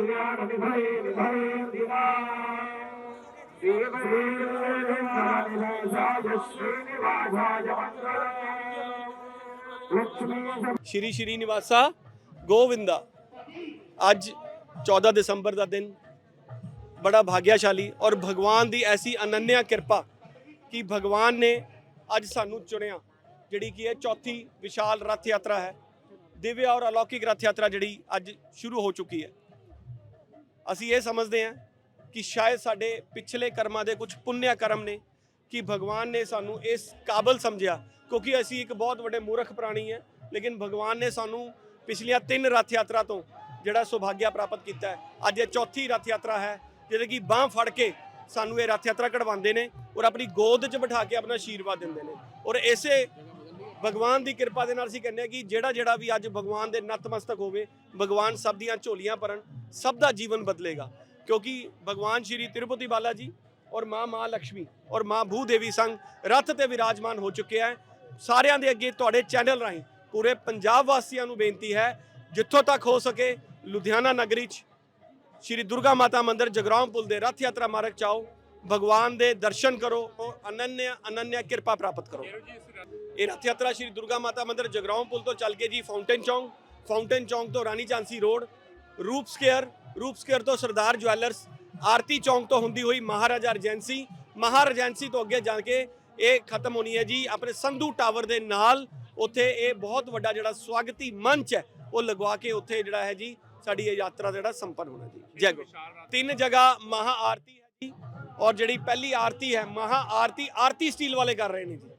सूर्यान् विभवे विभवे दिवा श्रीवेदानिलासाय श्रीनिवासाय मङ्गलम् लक्ष्मी ਸ਼੍ਰੀ ਸ਼੍ਰੀ ਨਿਵਾਸਾ ਗੋਵਿੰਦਾ ਅੱਜ 14 ਦਸੰਬਰ ਦਾ ਦਿਨ ਬੜਾ ਭਾਗਿਆਸ਼ਾਲੀ ਔਰ ਭਗਵਾਨ ਦੀ ਐਸੀ ਅਨੰਨਿਆ ਕਿਰਪਾ ਕਿ ਭਗਵਾਨ ਨੇ ਅੱਜ ਸਾਨੂੰ ਚੁਣਿਆ ਜਿਹੜੀ ਕਿ ਇਹ ਚੌਥੀ ਵਿਸ਼ਾਲ ਰੱਥ ਯਾਤਰਾ ਹੈ ਦਿਵਯ ਔਰ ਅਲੌਕਿਕ ਰੱਥ ਯਾਤਰਾ ਜਿਹੜੀ ਅੱਜ ਸ਼ੁਰੂ ਹੋ ਚੁੱਕੀ ਹੈ ਅਸੀਂ ਇਹ ਸਮਝਦੇ ਹਾਂ ਕਿ ਸ਼ਾਇਦ ਸਾਡੇ ਪਿਛਲੇ ਕਰਮਾਂ ਦੇ ਕੁਝ ਪੁੰਨਿਆ ਕਰਮ ਨੇ ਕਿ ਭਗਵਾਨ ਨੇ ਸਾਨੂੰ ਇਸ ਕਾਬਲ ਸਮਝਿਆ, ਕਿਉਂਕਿ ਅਸੀਂ ਇੱਕ ਬਹੁਤ ਵੱਡੇ ਮੂਰਖ ਪ੍ਰਾਣੀ ਹੈ, ਲੇਕਿਨ ਭਗਵਾਨ ਨੇ ਸਾਨੂੰ ਪਿਛਲੀਆਂ ਤਿੰਨ ਰਥ ਯਾਤਰਾ ਤੋਂ ਜਿਹੜਾ ਸੁਭਾਗਿਆ ਪ੍ਰਾਪਤ ਕੀਤਾ ਹੈ, ਅੱਜ ਇਹ ਚੌਥੀ ਰਥ ਯਾਤਰਾ ਹੈ, ਜਿਹਦੇ ਕਿ ਬਾਹ ਫੜ ਕੇ ਸਾਨੂੰ ਇਹ ਰਥ ਯਾਤਰਾ ਕਢਵਾਉਂਦੇ ਨੇ ਔਰ ਆਪਣੀ ਗੋਦ 'ਚ ਬਿਠਾ ਕੇ ਆਪਣਾ ਆਸ਼ੀਰਵਾਦ ਦਿੰਦੇ ਨੇ ਔਰ ਇਸੇ ਭਗਵਾਨ ਦੀ ਕਿਰਪਾ ਦੇ ਨਾਲ ਅਸੀਂ ਕਹਿੰਦੇ ਹਾਂ ਕਿ ਜਿਹੜਾ ਜਿਹੜਾ ਵੀ ਅੱਜ ਭਗਵਾਨ ਦੇ ਨਤਮਸਤਕ ਹੋਵੇ, ਭਗਵਾਨ ਸਭ ਦੀਆਂ ਝੋਲੀਆਂ ਭਰਨ, ਸਭ ਦਾ ਜੀਵਨ ਬਦਲੇਗਾ। ਕਿਉਂਕਿ ਭਗਵਾਨ ਸ਼੍ਰੀ ਤਿਰੂਪਤੀ ਬਾਲਾ ਜੀ ਔਰ ਮਾਂ ਮਾਂ ਲక్ష్ਮੀ ਔਰ ਮਾਂ ਭੂ ਦੇਵੀ ਸੰਗ ਰੱਥ ਤੇ ਵਿਰਾਜਮਾਨ ਹੋ ਚੁੱਕਿਆ ਹੈ। ਸਾਰਿਆਂ ਦੇ ਅੱਗੇ ਤੁਹਾਡੇ ਚੈਨਲ ਰਾਹੀਂ ਪੂਰੇ ਪੰਜਾਬ ਵਾਸੀਆਂ ਨੂੰ ਬੇਨਤੀ ਹੈ, ਜਿੱਥੋਂ ਤੱਕ ਹੋ ਸਕੇ ਲੁਧਿਆਣਾ ਨਗਰੀ 'ਚ, ਸ਼੍ਰੀ ਦੁਰਗਾ ਮਾਤਾ ਮੰਦਿਰ ਜਗਰਾਉਂ ਪੁਲ ਦੇ ਰਥ ਯਾਤਰਾ ਮਾਰਗ 'ਚ ਆਓ। ਭਗਵਾਨ ਦੇ ਦਰਸ਼ਨ ਕਰੋ ਔਰ ਅਨੰਨਿਆ ਅਨੰਨਿਆ ਕਿਰਪਾ ਪ੍ਰਾਪਤ ਕਰੋ। ਇਹ ਰਥ ਯਾਤਰਾ ਸ਼੍ਰੀ ਦੁਰਗਾ ਮਾਤਾ ਮੰਦਿਰ ਜਗਰਾਉਂ ਪੁਲ ਤੋਂ ਚੱਲ ਕੇ ਜੀ ਫਾਊਂਟੇਨ ਚੌਂਕ ਫਾਊਂਟੇਨ ਚੌਂਕ ਤੋਂ Rani Jhansi road, Roop square Roop square ਤੋਂ ਸਰਦਾਰ ਜਵੈਲਰਸ ਆਰਤੀ ਚੌਂਕ ਤੋਂ ਹੁੰਦੀ ਹੋਈ ਮਹਾਰਾਜਾ ਰਜੈਂਸੀ ਮਹਾਰਾਜੈਂਸੀ ਤੋਂ ਅੱਗੇ ਜਾ ਕੇ ਇਹ ਖਤਮ ਹੋਣੀ ਹੈ ਜੀ, ਆਪਣੇ ਸੰਧੂ ਟਾਵਰ ਦੇ ਨਾਲ ਉੱਥੇ ਇਹ ਬਹੁਤ ਵੱਡਾ ਜਿਹੜਾ ਸਵਾਗਤੀ ਮੰਚ ਹੈ, ਉਹ ਲਗਵਾ ਕੇ ਉੱਥੇ ਜਿਹੜਾ ਹੈ ਜੀ, ਸਾਡੀ ਇਹ ਯਾਤਰਾ ਜਿਹੜਾ ਸੰਪੰਨ ਹੋਣਾ ਜੀ। ਜੈ ਗੁਰੂ। ਤਿੰਨ ਜਗ੍ਹਾ ਮਹਾ ਆਰਤੀ ਹੈ ਜੀ। ਔਰ ਜਿਹੜੀ ਪਹਿਲੀ ਆਰਤੀ ਹੈ, ਮਹਾ ਆਰਤੀ ਆਰਤੀ ਸਟੀਲ ਵਾਲੇ ਕਰ ਰਹੇ ਨੇ ਜੀ।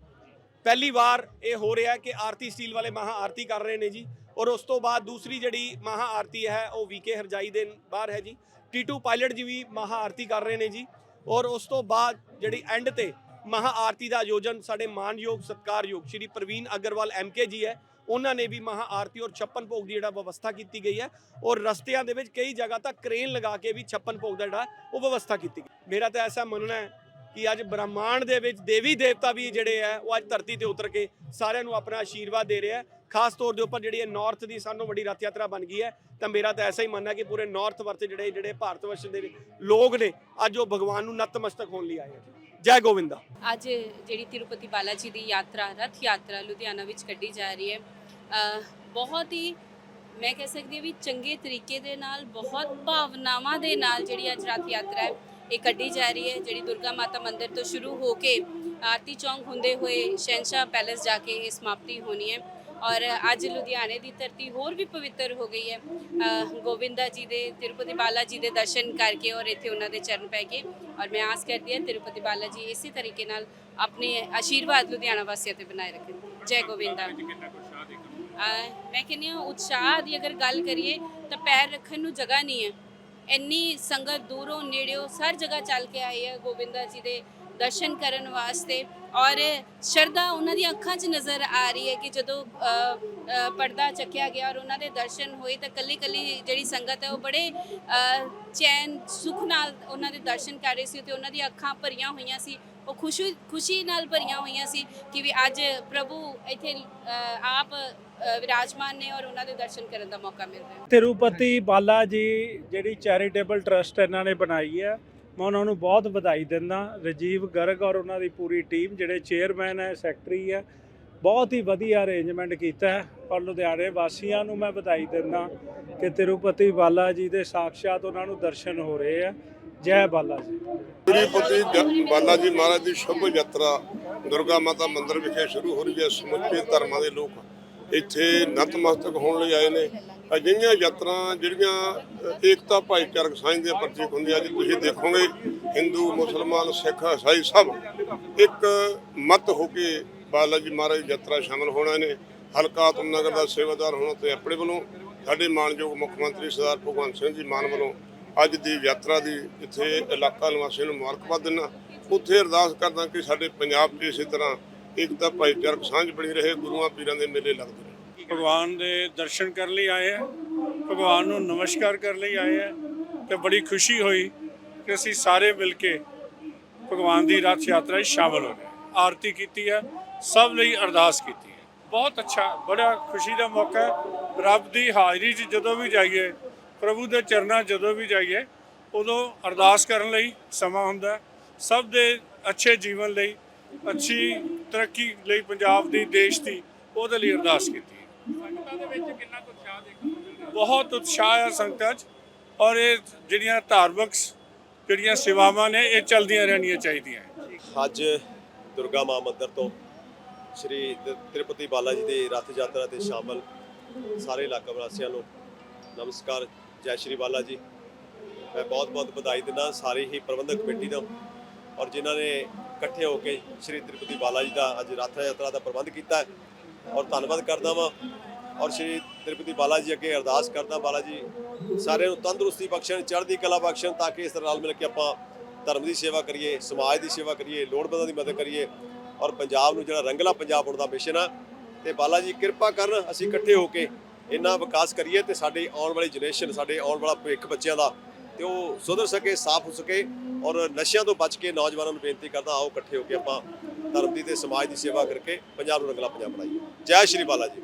ਪਹਿਲੀ ਵਾਰ ਇਹ ਹੋ ਰਿਹਾ ਕਿ ਆਰਤੀ ਸਟੀਲ ਵਾਲੇ ਮਹਾ ਆਰਤੀ ਕਰ ਰਹੇ ਨੇ ਜੀ। ਔਰ ਉਸ ਤੋਂ ਬਾਅਦ ਦੂਸਰੀ ਜਿਹੜੀ ਮਹਾ ਆਰਤੀ ਹੈ, ਉਹ ਵੀਕੇ ਹਰਜਾਈ ਦੇ ਬਾਹਰ ਹੈ ਜੀ। ਟੀਟੂ ਪਾਇਲਟ ਜੀ ਵੀ ਮਹਾ ਆਰਤੀ ਕਰ ਰਹੇ ਨੇ ਜੀ। ਔਰ ਉਸ ਤੋਂ ਬਾਅਦ ਜਿਹੜੀ ਐਂਡ ਤੇ ਮਹਾ ਆਰਤੀ ਦਾ ਆਯੋਜਨ ਸਾਡੇ ਮਾਨਯੋਗ ਸਤਕਾਰਯੋਗ ਸ਼੍ਰੀ ਪ੍ਰਵੀਨ ਅਗਰਵਾਲ ਐਮਕੇ ਜੀ ਹੈ ਉਹਨਾਂ ਨੇ ਵੀ ਮਹਾ ਆਰਤੀ ਔਰ 56 ਭੋਗ ਦੀ ਜਿਹੜਾ ਵਿਵਸਥਾ ਕੀਤੀ ਗਈ ਹੈ ਔਰ ਰਸਤਿਆਂ ਦੇ ਵਿੱਚ ਕਈ ਜਗ੍ਹਾ ਤੱਕ ਕ੍ਰੇਨ ਲਗਾ ਕੇ ਵੀ 56 ਭੋਗ ਦਾ ਜਿਹੜਾ ਉਹ ਵਿਵਸਥਾ ਕੀਤੀ ਗਈ। ਮੇਰਾ ਤਾਂ ਐਸਾ ਮੰਨਣਾ ਹੈ ਕਿ ਅੱਜ ਬ੍ਰਹਮਾਂਡ ਦੇ ਵਿੱਚ ਦੇਵੀ ਦੇਵਤਾ ਵੀ ਜਿਹੜੇ ਹੈ, ਉਹ ਅੱਜ ਧਰਤੀ ਤੇ ਉਤਰ ਕੇ ਸਾਰਿਆਂ ਨੂੰ ਆਪਣਾ ਆਸ਼ੀਰਵਾਦ ਦੇ ਰਿਹਾ ਖਾਸ ਤੌਰ ਦੇ ਉੱਪਰ ਜਿਹੜੀ ਇਹ ਨਾਰਥ ਦੀ ਸਾਨੂੰ ਵੱਡੀ ਰੱਥ ਯਾਤਰਾ ਬਣ ਗਈ ਹੈ, ਤਾਂ ਮੇਰਾ ਤਾਂ ਐਸਾ ਹੀ ਮੰਨਣਾ ਕਿ ਪੂਰੇ ਨਾਰਥ ਵਰਤੇ ਜਿਹੜੇ ਜਿਹੜੇ ਭਾਰਤ ਵਰਸ਼ ਦੇ ਲੋਕ ਨੇ, ਅੱਜ ਉਹ ਭਗਵਾਨ ਨੂੰ ਨਤਮਸਤਕ ਹੋਣ ਲਈ ਆਏ ਹੈ। ਜੈ ਗੋਵਿੰਦਾ। ਅੱਜ ਜਿਹੜੀ ਤਿਰੂਪਤੀ ਬਾਲਾ ਜੀ ਦੀ ਯਾਤਰਾ, ਰਥ ਯਾਤਰਾ ਲੁਧਿਆਣਾ ਵਿੱਚ ਕੱਢੀ ਜਾ ਰਹੀ ਹੈ। ਬਹੁਤ ਹੀ ਮੈਂ ਕਹਿ ਸਕਦੀ ਹਾਂ ਵੀ ਚੰਗੇ ਤਰੀਕੇ ਦੇ ਨਾਲ, ਬਹੁਤ ਭਾਵਨਾਵਾਂ ਦੇ ਨਾਲ ਜਿਹੜੀ ਅੱਜ ਰਥ ਯਾਤਰਾ ਹੈ, ਇਹ ਕੱਢੀ ਜਾ ਰਹੀ ਹੈ। ਜਿਹੜੀ ਦੁਰਗਾ ਮਾਤਾ ਮੰਦਿਰ ਤੋਂ ਸ਼ੁਰੂ ਹੋ ਕੇ ਆਰਤੀ ਚੌਂਕ ਹੁੰਦੇ ਹੋਏ ਸ਼ਹਿਨशाह ਪੈਲੇਸ ਜਾ ਕੇ ਇਹ ਸਮਾਪਤੀ ਹੋਣੀ ਹੈ। ਔਰ ਅੱਜ ਲੁਧਿਆਣੇ ਦੀ ਧਰਤੀ ਹੋਰ ਵੀ ਪਵਿੱਤਰ ਹੋ ਗਈ ਹੈ। ਗੋਵਿੰਦਾ ਜੀ ਦੇ ਤਿਰੂਪਤੀ ਬਾਲਾ ਜੀ ਦੇ ਦਰਸ਼ਨ ਕਰਕੇ ਔਰ ਇੱਥੇ ਉਹਨਾਂ ਦੇ ਚਰਨ ਪੈ ਕੇ ਔਰ ਮੈਂ ਆਸ ਕਰਦੀ ਹਾਂ ਤਿਰੂਪਤੀ ਬਾਲਾ ਜੀ ਇਸੇ ਤਰੀਕੇ ਨਾਲ ਆਪਣੇ ਆਸ਼ੀਰਵਾਦ ਲੁਧਿਆਣਾ ਵਾਸੀਆਂ ਤੇ ਬਣਾਏ ਰੱਖਣ। ਜੈ ਅਹ ਮੈਂ ਕਹਿੰਦੀ ਹਾਂ ਉਤਸ਼ਾਹ ਦੀ ਅਗਰ ਗੱਲ ਕਰੀਏ ਤਾਂ ਪੈਰ ਰੱਖਣ ਨੂੰ ਜਗ੍ਹਾ ਨਹੀਂ ਹੈ। ਇੰਨੀ ਸੰਗਤ ਦੂਰੋਂ ਨੇੜਿਓਂ ਹਰ ਜਗ੍ਹਾ ਚੱਲ ਕੇ ਆਈ ਹੈ ਗੋਬਿੰਦਾ ਜੀ ਦੇ ਦਰਸ਼ਨ ਕਰਨ ਵਾਸਤੇ ਔਰ ਸ਼ਰਧਾ ਉਹਨਾਂ ਦੀ ਅੱਖਾਂ 'ਚ ਨਜ਼ਰ ਆ ਰਹੀ ਹੈ ਕਿ ਜਦੋਂ ਪਰਦਾ ਚੱਕਿਆ ਗਿਆ ਔਰ ਉਹਨਾਂ ਦੇ ਦਰਸ਼ਨ ਹੋਏ ਤਾਂ ਕੱਲੀ ਕੱਲੀ ਜਿਹੜੀ ਸੰਗਤ ਹੈ ਉਹ ਬੜੇ ਚੈਨ ਸੁਖ ਨਾਲ ਉਹਨਾਂ ਦੇ ਦਰਸ਼ਨ ਕਰ ਰਹੀ ਸੀ ਤੇ ਉਹਨਾਂ ਦੀਆਂ ਅੱਖਾਂ ਭਰੀਆਂ ਹੋਈਆਂ ਸੀ। ਉਹ ਖੁਸ਼ੀ ਖੁਸ਼ੀ ਨਾਲ ਭਰੀਆਂ ਹੋਈਆਂ ਸੀ ਕਿ ਵੀ ਅੱਜ ਪ੍ਰਭੂ ਇੱਥੇ ਆਪ ਵਿਰਾਜਮਾਨ ਨੇ ਔਰ ਉਹਨਾਂ ਦੇ ਦਰਸ਼ਨ ਕਰਨ ਦਾ ਮੌਕਾ ਮਿਲ ਰਿਹਾ ਤਿਰੂਪਤੀ ਬਾਲਾ ਜੀ ਜਿਹੜੀ ਚੈਰੀਟੇਬਲ ਟਰਸਟ ਇਹਨਾਂ ਨੇ ਬਣਾਈ ਹੈ ਮੈਂ ਉਹਨਾਂ ਨੂੰ ਬਹੁਤ ਵਧਾਈ ਦਿੰਦਾ, ਰਜੀਵ ਗਰਗ ਔਰ ਉਹਨਾਂ ਦੀ ਪੂਰੀ ਟੀਮ ਜਿਹੜੇ ਚੇਅਰਮੈਨ ਹੈ, ਸੈਕਟਰੀ ਹੈ, ਬਹੁਤ ਹੀ ਵਧੀਆ ਅਰੇਂਜਮੈਂਟ ਕੀਤਾ ਹੈ ਔਰ ਲੁਧਿਆਣੇ ਵਾਸੀਆਂ ਨੂੰ ਮੈਂ ਵਧਾਈ ਦਿੰਦਾ ਕਿ ਤਿਰੂਪਤੀ ਬਾਲਾ ਜੀ ਦੇ ਸਾਖਸ਼ਾਤ ਉਹਨਾਂ ਨੂੰ ਦਰਸ਼ਨ ਹੋ ਰਹੇ ਆ ਜੈ ਬਾਲਾ ਜੀ। ਤਿਰੂਪਤੀ ਬਾਲਾ ਜੀ ਮਹਾਰਾਜ ਦੀ ਸ਼ੁਭ ਯਾਤਰਾ, ਦੁਰਗਾ ਮਾਤਾ ਮੰਦਿਰ ਵਿਖੇ ਸ਼ੁਰੂ ਹੋ ਰਹੀ ਹੈ, ਸਮੁੱਚੇ ਧਰਮਾਂ ਦੇ ਲੋਕ ਇੱਥੇ ਨਤਮਸਤਕ ਹੋਣ ਲਈ ਆਏ ਨੇ। ਅਜਿਹੀਆਂ ਯਾਤਰਾ ਜਿਹੜੀਆਂ ਏਕਤਾ ਭਾਈਚਾਰਕ ਸਾਂਝ ਦੇ ਪ੍ਰਤੀਕ ਹੁੰਦੀਆਂ ਅੱਜ ਤੁਸੀਂ ਦੇਖੋਗੇ, ਹਿੰਦੂ, ਮੁਸਲਮਾਨ, ਸਿੱਖ ਈਸਾਈ ਸਭ ਇੱਕ ਮਤ ਹੋ ਕੇ ਬਾਲਾ ਜੀ ਮਹਾਰਾਜ ਯਾਤਰਾ ਸ਼ਾਮਲ ਹੋਣਾ ਨੇ। ਹਲਕਾ ਆਤਮਨਗਰ ਦਾ ਸੇਵਾਦਾਰ ਹੋਣਾ ਤੇ ਆਪਣੇ ਵੱਲੋਂ, ਸਾਡੇ ਮਾਨਯੋਗ ਮੁੱਖ ਮੰਤਰੀ ਸਰਦਾਰ ਭਗਵੰਤ ਸਿੰਘ ਜੀ ਮਾਨ ਵੱਲੋਂ ਅੱਜ ਦੀ ਯਾਤਰਾ ਦੀ ਇੱਥੇ ਇਲਾਕਾ ਨਿਵਾਸੀਆਂ ਨੂੰ ਮੁਬਾਰਕਬਾਦ ਦਿੰਦਾ। ਉੱਥੇ ਅਰਦਾਸ ਕਰਦਾ ਕਿ ਸਾਡੇ ਪੰਜਾਬ 'ਚ ਇਸੇ ਤਰ੍ਹਾਂ ਏਕਤਾ ਭਾਈਚਾਰਕ ਸਾਂਝ ਬਣੀ ਰਹੇ, ਗੁਰੂਆਂ, ਪੀਰਾਂ ਦੇ ਮੇਲੇ ਲੱਗਦੇ ਭਗਵਾਨ ਦੇ ਦਰਸ਼ਨ ਕਰਨ ਲਈ ਆਏ ਆ, ਭਗਵਾਨ ਨੂੰ ਨਮਸਕਾਰ ਕਰਨ ਲਈ ਆਏ ਆ ਤੇ ਬੜੀ ਖੁਸ਼ੀ ਹੋਈ ਕਿ ਅਸੀਂ ਸਾਰੇ ਮਿਲ ਕੇ ਭਗਵਾਨ ਦੀ ਰਥ ਯਾਤਰਾ 'ਚ ਸ਼ਾਮਲ ਹੋ ਗਏ। ਆਰਤੀ ਕੀਤੀ ਹੈ ਸਭ ਲਈ ਅਰਦਾਸ ਕੀਤੀ ਹੈ ਬਹੁਤ ਅੱਛਾ, ਬੜਾ ਖੁਸ਼ੀ ਦਾ ਮੌਕਾ ਹੈ। ਰੱਬ ਦੀ ਹਾਜ਼ਰੀ 'ਚ ਜਦੋਂ ਵੀ ਜਾਈਏ, ਪ੍ਰਭੂ ਦੇ ਚਰਨਾਂ ਜਦੋਂ ਵੀ ਜਾਈਏ, ਉਦੋਂ ਅਰਦਾਸ ਕਰਨ ਲਈ ਸਮਾਂ ਹੁੰਦਾ ਸਭ ਦੇ ਅੱਛੇ ਜੀਵਨ ਲਈ, ਅੱਛੀ ਤਰੱਕੀ ਲਈ ਪੰਜਾਬ ਦੀ, ਦੇਸ਼ ਦੀ, ਉਹਦੇ ਲਈ ਅਰਦਾਸ ਕੀਤੀ ਸੰਗਤਾਂ ਦੇ ਵਿੱਚ ਕਿੰਨਾ ਕੁ ਉਤਸ਼ਾਹ ਦੇਖਣ ਨੂੰ ਮਿਲ ਰਿਹਾ? ਬਹੁਤ ਉਤਸ਼ਾਹ ਹੈ ਸੰਗਤਾਂ 'ਚ ਔਰ ਇਹ ਜਿਹੜੀਆਂ ਧਾਰਮਿਕ ਜਿਹੜੀਆਂ ਸੇਵਾਵਾਂ ਨੇ ਇਹ ਚੱਲਦੀਆਂ ਰਹਿਣੀਆਂ ਚਾਹੀਦੀਆਂ ਅੱਜ ਦੁਰਗਾ ਮਾਂ ਮੰਦਿਰ ਤੋਂ ਸ਼੍ਰੀ ਤਿਰੂਪਤੀ ਬਾਲਾ ਜੀ ਦੇ ਰਥ ਯਾਤਰਾ ਤੇ ਸ਼ਾਮਲ ਸਾਰੇ ਇਲਾਕਾ ਵਾਸੀਆਂ ਨੂੰ ਨਮਸਕਾਰ। ਜੈ ਸ਼੍ਰੀ ਬਾਲਾ ਜੀ ਮੈਂ ਬਹੁਤ-ਬਹੁਤ ਵਧਾਈ ਦਿੰਦਾ ਸਾਰੀ ਹੀ ਪ੍ਰਬੰਧਕ ਕਮੇਟੀ ਨੂੰ ਔਰ ਜਿਨ੍ਹਾਂ ਨੇ ਇਕੱਠੇ ਹੋ ਕੇ ਸ਼੍ਰੀ ਤਿਰੂਪਤੀ ਬਾਲਾ ਜੀ ਦਾ ਅੱਜ ਰਥ ਯਾਤਰਾ ਦਾ ਪ੍ਰਬੰਧ ਕੀਤਾ ਹੈ। ਔਰ ਧੰਨਵਾਦ ਕਰਦਾ ਵਾਂ। ਔਰ ਸ਼੍ਰੀ ਤਿਰੂਪਤੀ ਬਾਲਾ ਜੀ ਅੱਗੇ ਅਰਦਾਸ ਕਰਦਾ ਬਾਲਾ ਜੀ ਸਾਰਿਆਂ ਨੂੰ ਤੰਦਰੁਸਤੀ ਬਖਸ਼ਣ, ਚੜ੍ਹਦੀ ਕਲਾ ਬਖਸ਼ਣ, ਤਾਂ ਕਿ ਇਸ ਤਰ੍ਹਾਂ ਨਾਲ ਮਿਲ ਕੇ ਆਪਾਂ ਧਰਮ ਦੀ ਸੇਵਾ ਕਰੀਏ, ਸਮਾਜ ਦੀ ਸੇਵਾ ਕਰੀਏ, ਲੋੜਵੰਦਾਂ ਦੀ ਮਦਦ ਕਰੀਏ। ਔਰ ਪੰਜਾਬ ਨੂੰ ਜਿਹੜਾ ਰੰਗਲਾ ਪੰਜਾਬ ਬਣਦਾ ਮਿਸ਼ਨ ਆ, ਤੇ ਬਾਲਾ ਜੀ ਕਿਰਪਾ ਕਰਨ ਅਸੀਂ ਇਕੱਠੇ ਹੋ ਕੇ ਇੰਨਾ ਵਿਕਾਸ ਕਰੀਏ ਤੇ ਸਾਡੇ ਆਉਣ ਵਾਲੀ ਜਨਰੇਸ਼ਨ ਸਾਡੇ ਆਉਣ ਵਾਲਾ ਭਵਿੱਖ ਬੱਚਿਆਂ ਦਾ, ਤੇ ਉਹ ਸੁਧਰ ਸਕੇ, ਸਾਫ਼ ਹੋ ਸਕੇ। ਔਰ ਨਸ਼ਿਆਂ ਤੋਂ ਬਚ ਕੇ ਨੌਜਵਾਨਾਂ ਨੂੰ ਬੇਨਤੀ ਕਰਦਾ, ਆਓ ਇਕੱਠੇ ਹੋ ਕੇ ਆਪਾਂ ਧਰਮ ਦੀ ਤੇ ਸਮਾਜ ਦੀ ਸੇਵਾ ਕਰਕੇ ਪੰਜਾਬ ਨੂੰ ਰੰਗਲਾ ਪੰਜਾਬ ਬਣਾਈਏ। ਜੈ ਸ਼੍ਰੀ ਬਾਲਾ ਜੀ।